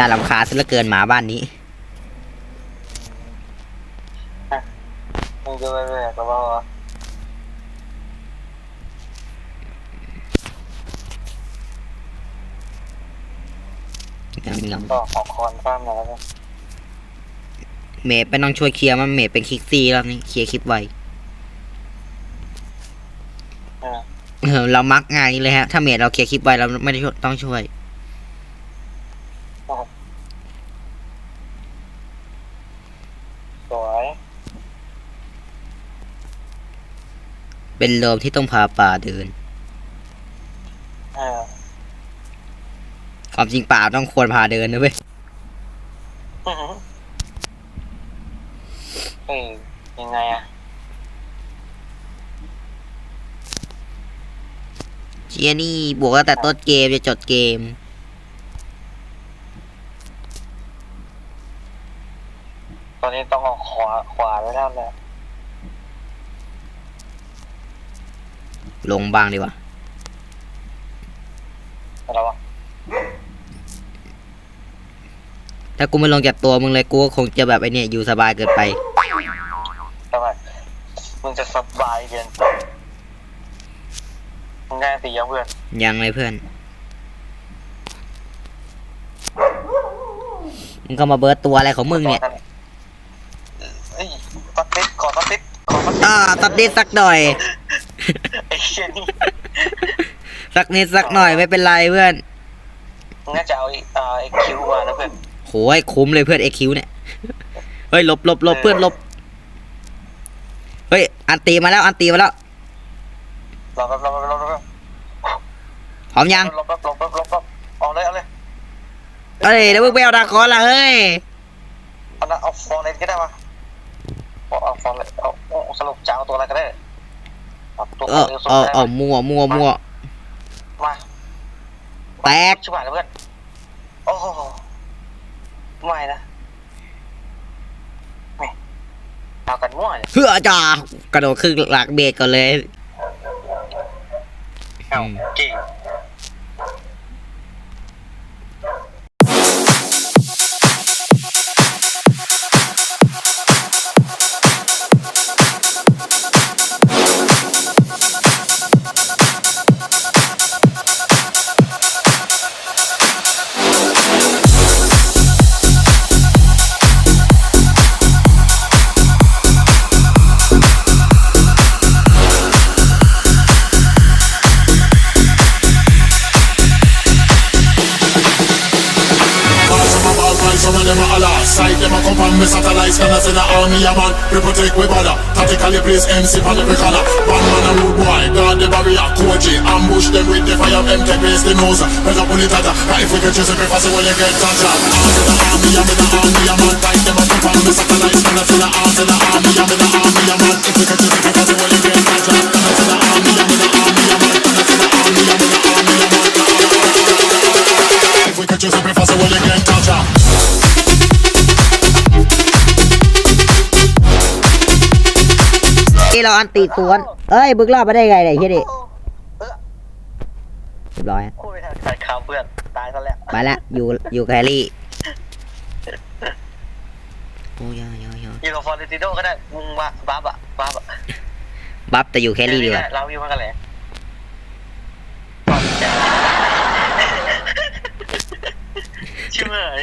น่ารำคาญซะเหลือเกินหมาบ้านนี้ มึงจะไปแบกกับเราเหรอยังยังก็ขอคอนฟ้ามหน่อยแล้วกันเมย์เป็นต้องช่วยเคลียร์มันเมย์เป็นคิกซี่แล้วนี่เคลียร์คลิปไวเออเออเรามักง่ายนี้เลยฮะ ถ้าเมย์เราเคลียร์คลิปไวเราไม่ได้ช่วยต้องช่วย สวย เป็นโลมที่ต้องพาป่าเดิน เออความจริงป่าต้องควรพาเดินนะเว้ย อื้อหือเฮ้ยยังไงอะเชียนี่บวกตั้งแต่ต้นเกมจะจดเกม ตอนนี้ต้องเอาขวาขวาไว้แล้วแหละ ลงบ้างดีกว่าอะไรวะถ้ากูไม่ลงจากตัวมึงเลยกูก็คงจะแบบไอเนี่ยอยู่สบายเกินไปทำไมมึงจะสบายเกินไปมึงง่ายตียังเพื่อน ยังเลยเพื่อน มึงก็มาเบิร์ตตัวอะไรของมึงเนี่ยเอ้ยตัดติดขอตัดติดขอตัดติด อ่าตัดนิดสักหน่อยไอ้ เชี่ยนี่สักนิดสักหน่อยไม่เป็นไรเพื่อนมึงน่าจะเอาไอ้อ่าไอ้คิวมานะเพื่อนโหยคุ้มเลยเพื่อนเอคิวเนี่ย เฮ้ยหลบหลบหลบเพื่อนหลบ เฮ้ยอันตีมาแล้วอันตีมาแล้วรอแป๊บรอแป๊บรอแป๊บพร้อมยังรอแป๊บรอแป๊บรอแป๊บเอาเลยเอาเลยเฮ้ยเดี๋ยวมึงไปเอาดาคอนละเฮ้ยเอานะเอาฟองเลนก็ได้ปะเอาเอาฟองเลนเอาเอาสรุปจะเอาตัวอะไรก็ได้ เอาตัวเออเร็วสุดเออได้เออมั่วมั่วมั่วมาแตกชิบหายแล้วเพื่อนโอ้โหไม่นะไม่เอากันมั่วเลยเพื่อจ่ากระโดดขึ้นหลักเบรกก่อนเลยเอาเก่ง me satellites Can I a army a man We protect we bother Tactically place MC on every color One man a rude boy Guard the barrier Koji Ambush them with the fire Them take place the nose Better pull it And if we can chase a grip As well you get touched Arms in the army I'm in the army man Tight them a come on me satellites Can I send a arms in the army I'm in the army a man If we can chase a grip As well you get touched up Can I send a army I'm in the army a I I'm in the a man If we can chase a grip As well you get touched เราอันตีสวนเอ้ยบึกรอบมาได้ไงเนี่ยเฮียดิเรียบร้อยฮะพูดไปทางสายขาวเพื่อนตายซะแล้วไปละอยู่อยู่แครี่โอ้ยยยยอยู่กับฟอร์เรนติโดก็ได้มึงว่าบัฟอะบัฟอะบัฟแต่อยู่แครี่ดีกว่าเราอยู่มากันแหละชิบหาย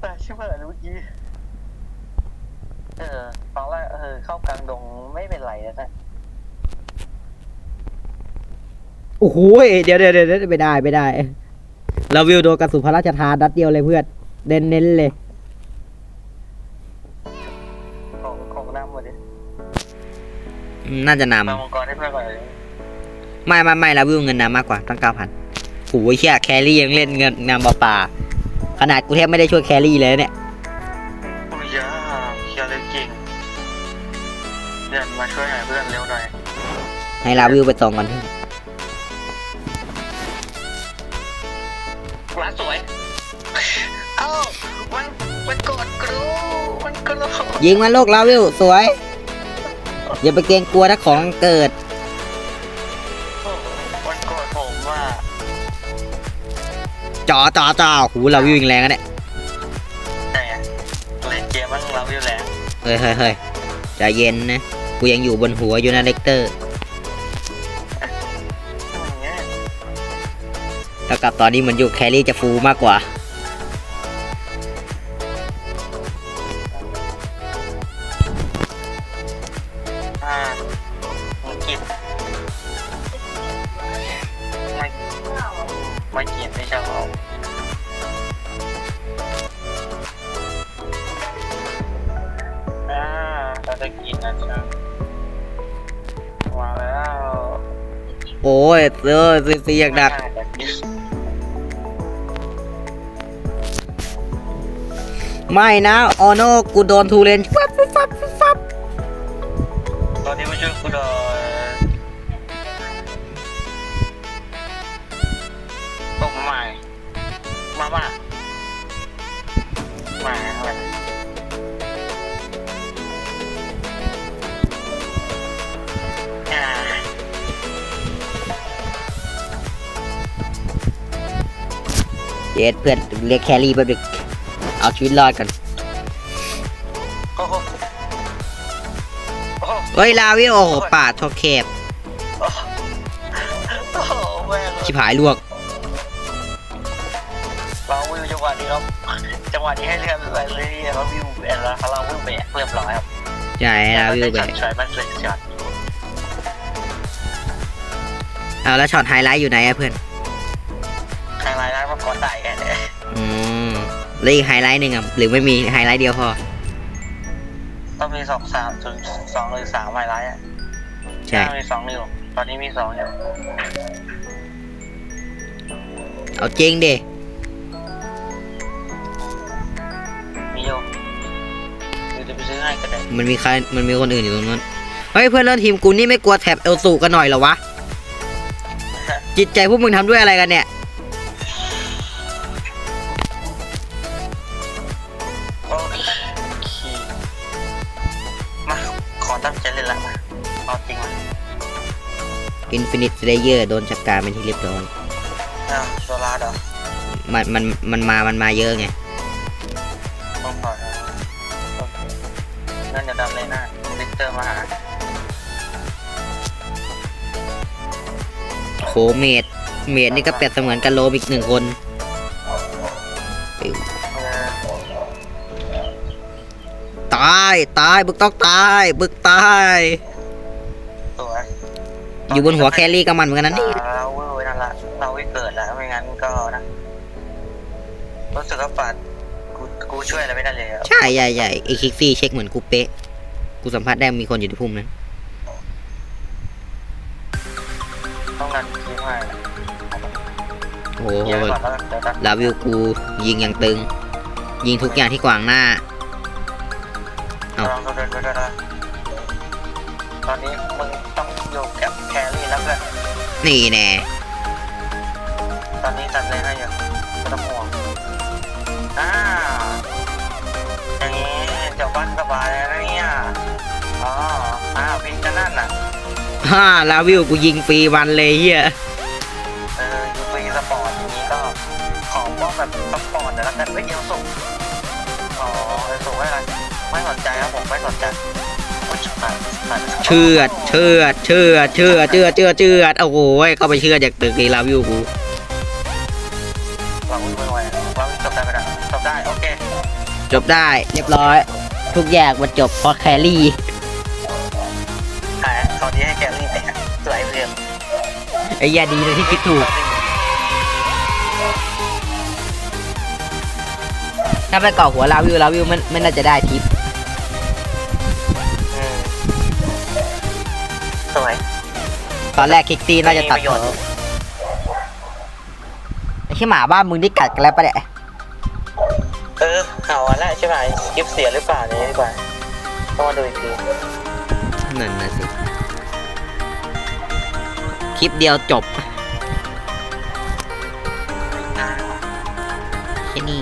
แต่ชิบหายเมื่อกี้ เออตอนแรกเออเข้ากลางดงไม่เป็นไรแล้วนะ โอ้โหเดี๋ยวเดี๋ยวเดี๋ยวไม่ได้ไม่ได้ เราวิวโดนกระสุนพระราชทานนัดเดียวเลยเพื่อนเน้นเน้นๆเลย ของของน้ำหมดเลยอืมน่าจะนมามังกรให้เพื่อนก่อนเลยำไม่ไม่ไม่เราวิวเงินนำมากกว่าตั้งเก้าพันโอ้ยเชี่ยแครี่ยังเล่นเงินนำป่าๆขนาดกูแทบไม่ได้ช่วยแครี่เลยเนี่ย มาช่วยหน่อยเพื่อนเร็วหน่อยให้เราวิวไปส่งก่อนพี่ร้านสวย เอ้ามันมันกดกรูมันกรูยิงมันลูกเราวิวสวย อย่าไปเกรงกลัวถ้าของเกิดมันกดผมว่าจ่อจ่อจ่อหูเราวิวยิงแรงอะเนี่ยเราวิวแหลงเฮ้ยเฮ้ยเฮ้ยใจเย็นนะ กูยังอยู่บนหัวอยู่นะเลกเตอร์เท่ากับตอนนี้เหมันอยู่แครี่จะฟูมากกว่า ยเออซีซีอยากดัก ไม่นะออโน่กูโดนทูเลนฟับฟับฟับฟับตอนนี้มาช่วยกูหน่อย เย็ดเพื่อนเรียกแครี่แป๊บนึงเอาชีวิตรอดกันโอ้โหโอ้โหเฮ้ยลาวิโอโหป่าท่อแคบโอ้โหแม่งเลยชิบหายลวกเราวิวจังหวะนี้ครับจังหวะนี้ให้เรียบร้อยเลยเราวิวแอนแล้วเราวิวแบกเรียบร้อยครับใช่ลาวิวไปใช้มันเล็กช็อตเอาแล้วช็อตไฮไลท์อยู่ไหนอะเพื่อน แล้วอีกไฮไลท์หนึ่งอะหรือไม่มีไฮไลท์เดียวพอ ต้องมีสองสามถึงสองหรือสามไฮไลท์อะใช่ มีสองอยู่ตอนนี้มีสองอยู่เอาจริงดิ มีอยู่เดี๋ยวจะไปซื้อให้ก็ได้มันมีใครมันมีคนอื่นอยู่ตรงนั้น เฮ้ยเพื่อนเล่นทีมกูนี่ไม่กลัวแท็บเอลสูกันหน่อยเหรอวะ จิตใจพวกมึงทำด้วยอะไรกันเนี่ย Infinite Slayer โดนจัดการเป็นที่เรียบร้อยอ้าวโซลาร์เหรอมันมันมันมามันมาเยอะไงต้องขอนะโอเคงั้นเดี๋ยวดำเลยหน้าลิเตอร์มาหาโคเมดเมดนี่ก็เปรียบเสมือนกันโลมอีกหนึ่งคนปิวเออตายตายบึกต้องตายบึกตายสวย อยู่บนหัวแครี่ก็มันเหมือนกันนะนี่อ่าเราเวอร์ไว้นั่นละเราไม่เกิดแล้วไม่งั้นก็นะรู้สึกว่าปัดกูกูช่วยอะไรไม่ได้เลยอะใช่ใหญ่ใหญ่ไอคิกซี่เช็คเหมือนกูเป๊ะ กูสัมผัสได้มีคนอยู่ในพุ่มนั้นต้องงันคิดให้โอ้โหเดี๋ยวก่อนแล้วกันเดี๋ยวนะลาวิวกูยิงอย่างตึง ยิงทุกอย่างที่ขวางหน้าเอ้าลองดูเดินไปด้วยนะตอนนี้มึงต้อง อยู่กับแครี่แล้วเพื่อนนี่แน่ตอนนี้ตัดเลยให้ยังไม่ต้องห่วงอ่าอย่างนี้จะบ้านสบายแล้วนะเนี่ยอ๋ออ้าวพิงกันนั่นน่ะฮ่าลาวิวกูยิงฟรีวันเลยเฮียเออยูฟรีสปอร์ตอย่างนี้ก็ของพวกแบบสปอร์ตแต่ละกันไม่เดียวส่งอ๋อเออส่งให้อะไรไม่สนใจครับผมไม่สนใจ เชือดเชือดเชือดเชือดเชือดเชือดเชือดโอ้โหเข้าไปเชือดจากตึกไอ้ลาวิวกูเราวิ่งไม่ไหวเราวิ่งจบได้ไหมนะจบได้โอเคจบได้เรียบร้อย ทุกอย่างมันจบเพราะแครี่แต่ตอนนี้ให้แกรี่ไปสวยเรื่องไอ้เหี้ยาดีเลยที่คิดถูกถ้าไปเกาะหัวลาวิวลาวิวมันไม่น่าจะได้ทิป ตอนแรกคิกซี่น่าจะตัดมีประโยชน์หัวไอ้ขี้หมาบ้านมึงได้กัดกันแล้วปะเนี่ยเออเอาอันแรกใช่ไหมคลิปเสียหรือเปล่าเนี่ยดีกว่าต้องมาดูอีกทีนั่นน่ะสิ คลิปเดียวจบอ่าแค่นี้